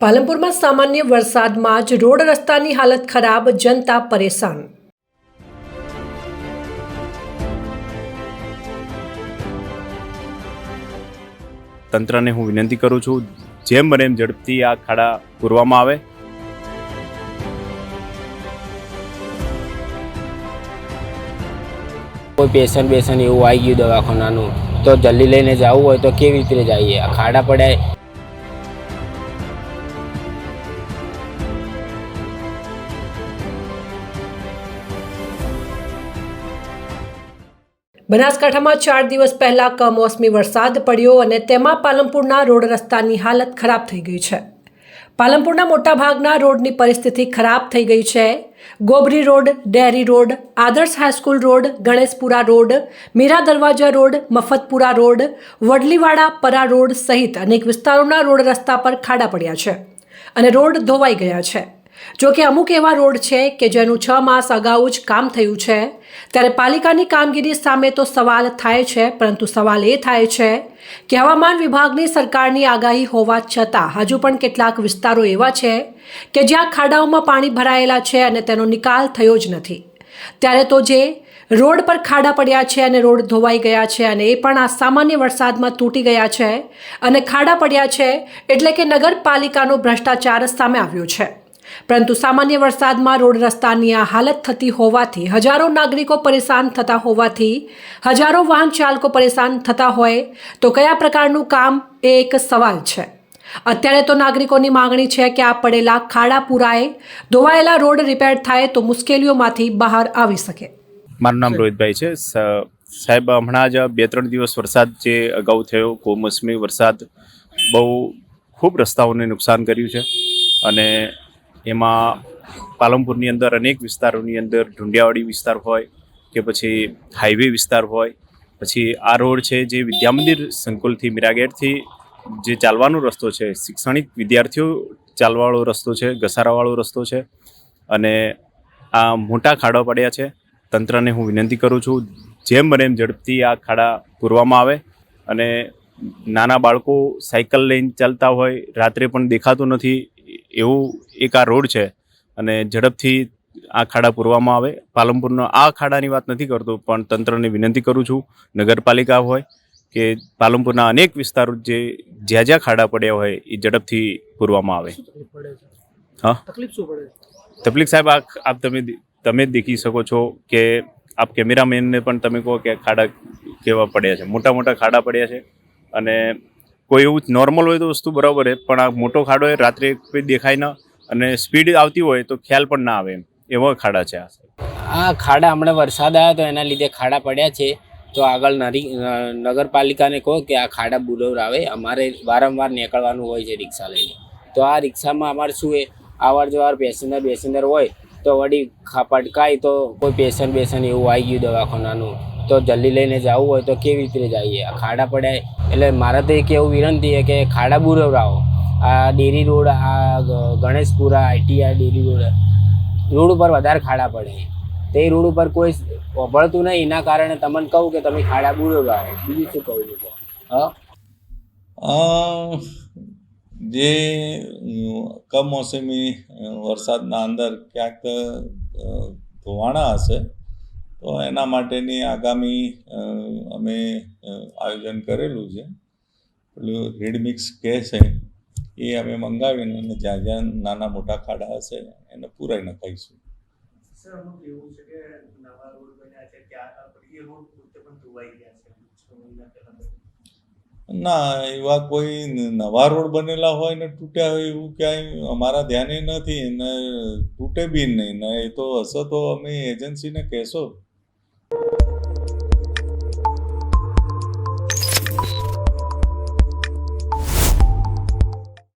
પાલનપુરમાં સામાન્ય વરસાદમાં જ રોડ રસ્તાની હાલત ખરાબ જનતા પરેશાન. તંત્રને હું વિનંતી કરું છું જેમ બને એમ ઝડપથી આ ખાડા પૂરવામાં આવે. કોઈ પેશન્ટ બેસન એવું આવી ગયું દવાખાનાનું તો જલ્દી લઈને જવું હોય તો કેવી રીતે જઈએ? આ ખાડા પડ્યા. બનાસકાંઠામાં ચાર દિવસ પહેલા કમોસમી વરસાદ પડ્યો અને તેમાં પાલનપુરના રોડ રસ્તાની હાલત ખરાબ થઈ ગઈ છે. પાલનપુરના મોટાભાગના રોડની પરિસ્થિતિ ખરાબ થઈ ગઈ છે. Gobari road, dairy road, Adarsh high school road, Ganeshpura road, Mira Darwaja road, Mafatpura road, વડલીવાડા, પરા રોડ સહિત અનેક વિસ્તારોના રોડ રસ્તા પર ખાડા પડ્યા છે અને રોડ ધોવાઈ ગયા છે. જો કે અમુક એવા રોડ છે કે જેનું છ માસ અગાઉ જ કામ થયું છે, ત્યારે પાલિકાની કામગીરી સામે તો સવાલ થાય છે, પરંતુ સવાલ એ થાય છે કે હવામાન વિભાગની સરકારની આગાહી હોવા છતાં હજુ પણ કેટલાક વિસ્તારો એવા છે કે જ્યાં ખાડાઓમાં પાણી ભરાયેલા છે અને તેનો નિકાલ થયો જ નથી. ત્યારે તો જે રોડ પર ખાડા પડ્યા છે અને રોડ ધોવાઈ ગયા છે અને એ પણ આ સામાન્ય વરસાદમાં તૂટી ગયા છે અને ખાડા પડ્યા છે, એટલે કે નગરપાલિકાનો ભ્રષ્ટાચાર સામે આવ્યો છે. પરંતુ સામાન્ય વરસાદમાં રોડ રસ્તાની આ હાલત થતી હોવાથી, હજારો નાગરિકો પરેશાન થતા હોવાથી, હજારો વાહન ચાલકો પરેશાન થતા હોય, તો કયા પ્રકારનું કામ એ એક સવાલ છે. અત્યારે તો નાગરિકોની માંગણી છે કે આ પડેલા ખાડા પુરાય ધોવાયેલા રોડ રિપેર થાય તો મુશ્કેલીઓમાંથી બહાર આવી શકે. મારું નામ રોહિતભાઈ છે. સાહેબ, હમણાં જ બે ત્રણ દિવસ વરસાદ જે અગાઉ થયો, કોમોસમી વરસાદ, બહુ ખૂબ રસ્તાઓને નુકસાન કર્યું છે. અને એમાં પાલનપુરની અંદર અનેક વિસ્તારોની અંદર ઢુંડિયાવાડી વિસ્તાર હોય કે પછી હાઈવે વિસ્તાર હોય, પછી આ રોડ છે જે વિદ્યામંદિર સંકુલથી મીરાગેટથી જે ચાલવાનો રસ્તો છે, શૈક્ષણિક વિદ્યાર્થીઓ ચાલવાવાળો રસ્તો છે, ઘસારાવાળો રસ્તો છે અને આ મોટા ખાડા પડ્યા છે. તંત્રને હું વિનંતી કરું છું, જેમ બને એમ ઝડપથી આ ખાડા પૂરવામાં આવે અને નાના બાળકો સાયકલ લઈને ચાલતા હોય, રાત્રે પણ દેખાતું નથી એવું એક આ રોડ છે અને ઝડપથી આ ખાડા પૂરવામાં આવે. પાલનપુરનો આ ખાડાની વાત નથી કરતો પણ તંત્રને વિનંતી કરું છું નગરપાલિકા હોય કે પાલનપુરના અનેક વિસ્તારો જે જ્યાં જ્યાં ખાડા પડ્યા હોય એ ઝડપથી પૂરવામાં આવે. હા? તકલીફ સાહેબ આ આપ તમે તમે દેખી શકો છો કે આપ કેમેરામેનને પણ તમે કહો કે ખાડા કેવા પડ્યા છે. મોટા મોટા ખાડા પડ્યા છે અને કોઈ એવું નોર્મલ હોય તો વસ્તુ બરાબર છે, પણ આ મોટો ખાડો હોય રાત્રે કોઈ દેખાય ન અને સ્પીડ આવતી હોય તો ખ્યાલ પણ ના આવે એમ. એવા ખાડા છે આ. ખાડા હમણાં વરસાદ આવ્યો તો એના લીધે ખાડા પડ્યા છે. તો આગળ નરી નગરપાલિકાને કહો કે આ ખાડા બુલવરાવે અમારે વારંવાર નીકળવાનું હોય છે રિક્ષા લઈને. તો આ રિક્ષામાં અમારે શું એ અવાર જવાર પેસેન્જર બેસેન્જર હોય તો વળી પટકાય તો કોઈ પેશન બેસન એવું આવી ગયું દવાખાનાનું. તો જલ્દી લઈને જવું હોય તો કેવી રીતે જઈએ? ખાડા પડ્યા. એટલે મારે તો એક એવું વિનંતી છે કે ખાડા બુરવરાવો આ ડેરી રોડ, આ Ganeshpura ITI dairy road road ઉપર વધારે ખાડા પડે. તે રોડ ઉપર કોઈ વળતું નહીં. એના કારણે તમને કહું કે તમે ખાડા બુરવરાવો બીજું શું કહું છું? હા? જે કમોસમી વરસાદના અંદર ક્યાંક ધોવાણા હશે, તો એના માટેની આગામી અમે આયોજન કરેલું છે. પેલું રેડમિક્સ મિક્સ કે છે, એ અમે મંગાવીને અને જ્યાં જ્યાં નાના મોટા ખાડા હશે, એને પૂરાઈ નખાઈશું છે ના, એવા કોઈ નવા રોડ બનેલા હોય ને તૂટ્યા હોય એવું ક્યાંય અમારા ધ્યાને નથી ને તૂટે બી નહીં ને એ તો હશે તો અમે એજન્સીને કહેશો.